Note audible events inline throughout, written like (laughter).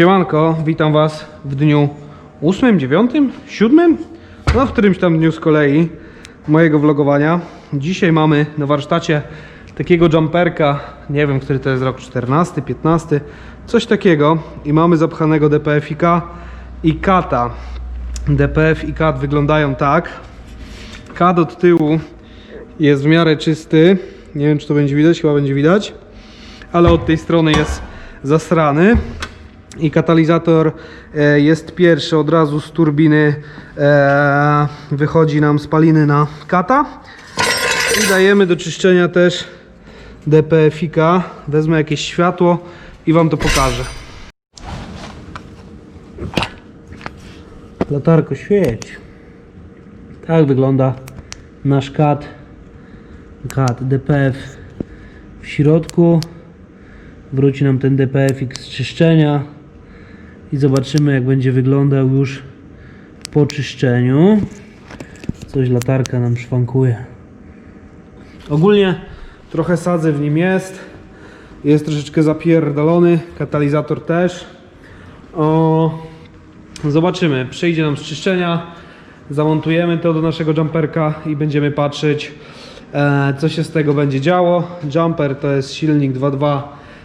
Siemanko, witam Was w dniu 8, 9, 7? No w którymś tam dniu z kolei mojego vlogowania. Dzisiaj mamy na warsztacie takiego jumperka, nie wiem który to jest rok 14, 15, coś takiego i mamy zapchanego DPF-ika i kata. DPF i kat wyglądają tak. Kat od tyłu jest w miarę czysty. Nie wiem czy to będzie widać, chyba będzie widać. Ale od tej strony jest zasrany. I katalizator e, jest pierwszy od razu z turbiny. E, wychodzi nam spaliny na kata. I dajemy do czyszczenia też DPF-ika. Wezmę jakieś światło i Wam to pokażę. Latarko świeć. Tak wygląda nasz kat. Kat DPF w środku. Wróci nam ten DPF z czyszczenia i zobaczymy jak będzie wyglądał już po czyszczeniu. Coś latarka nam szwankuje. Ogólnie trochę sadzy w nim jest. Jest troszeczkę zapierdolony, katalizator też. O, zobaczymy, przyjdzie nam z czyszczenia, zamontujemy to do naszego jumperka i będziemy patrzeć e, co się z tego będzie działo. Jumper to jest silnik 2.2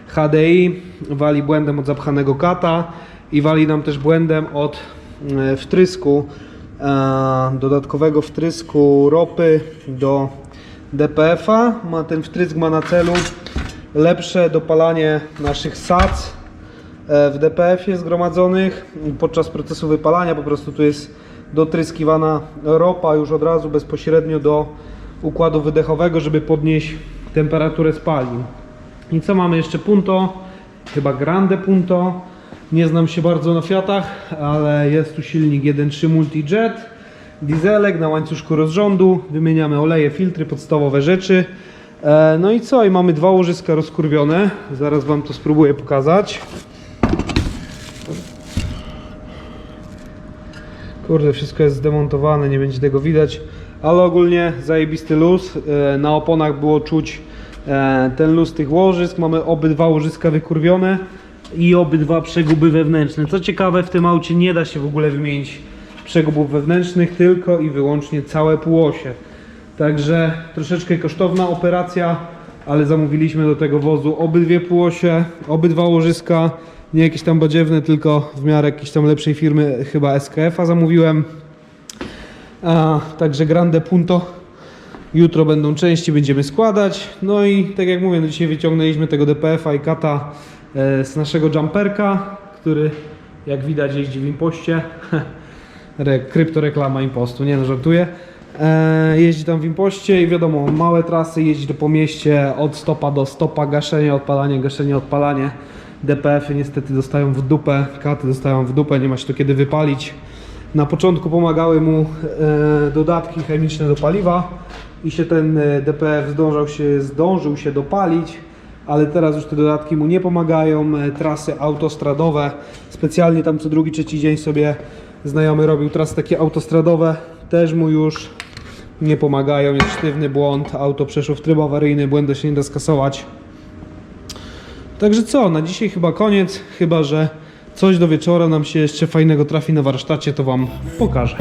HDI, wali błędem od zapchanego kata i wali nam też błędem od e, wtrysku, e, dodatkowego wtrysku ropy do DPF-a. Ma, ten wtrysk ma na celu lepsze dopalanie naszych sac e, w DPF-ie zgromadzonych podczas procesu wypalania. Po prostu tu jest dotryskiwana ropa już od razu bezpośrednio do układu wydechowego, żeby podnieść temperaturę spalin. I co mamy jeszcze? Punto, chyba Grande Punto. Nie znam się bardzo na Fiatach, ale jest tu silnik 1.3 Multijet, dieselek na łańcuszku rozrządu, wymieniamy oleje, filtry, podstawowe rzeczy. E, No i co? I mamy dwa łożyska rozkurwione. Zaraz Wam to spróbuję pokazać. Kurde, wszystko jest zdemontowane, nie będzie tego widać, ale ogólnie zajebisty luz. E, Na oponach było czuć e, ten luz tych łożysk. Mamy obydwa łożyska wykurwione i obydwa przeguby wewnętrzne. Co ciekawe, w tym aucie nie da się w ogóle wymienić przegubów wewnętrznych, tylko i wyłącznie całe półosie. Także troszeczkę kosztowna operacja, ale zamówiliśmy do tego wozu obydwie półosie, obydwa łożyska, nie jakieś tam badziewne, tylko w miarę jakiejś tam lepszej firmy, chyba SKF-a zamówiłem. A, także Grande Punto. Jutro będą części, będziemy składać. No i tak jak mówię, no dzisiaj wyciągnęliśmy tego DPF-a i kata z naszego jumperka, który jak widać jeździ w impoście. (laughs) Re, kryptoreklama impostu, nie no żartuję. E, jeździ tam w impoście i wiadomo, małe trasy, jeździ po mieście od stopa do stopa, gaszenie, odpalanie, gaszenie, odpalanie. DPF-y niestety dostają w dupę, katy dostają w dupę, nie ma się to kiedy wypalić. Na początku pomagały mu e, dodatki chemiczne do paliwa i się ten e, DPF się, zdążył się dopalić, ale teraz już te dodatki mu nie pomagają. E, trasy autostradowe, specjalnie tam co drugi, trzeci dzień sobie znajomy robił trasy takie autostradowe, też mu już nie pomagają, jest sztywny błąd, auto przeszło w tryb awaryjny, błędu się nie da skasować. Także co, na dzisiaj chyba koniec, chyba że coś do wieczora nam się jeszcze fajnego trafi na warsztacie, to Wam pokażę.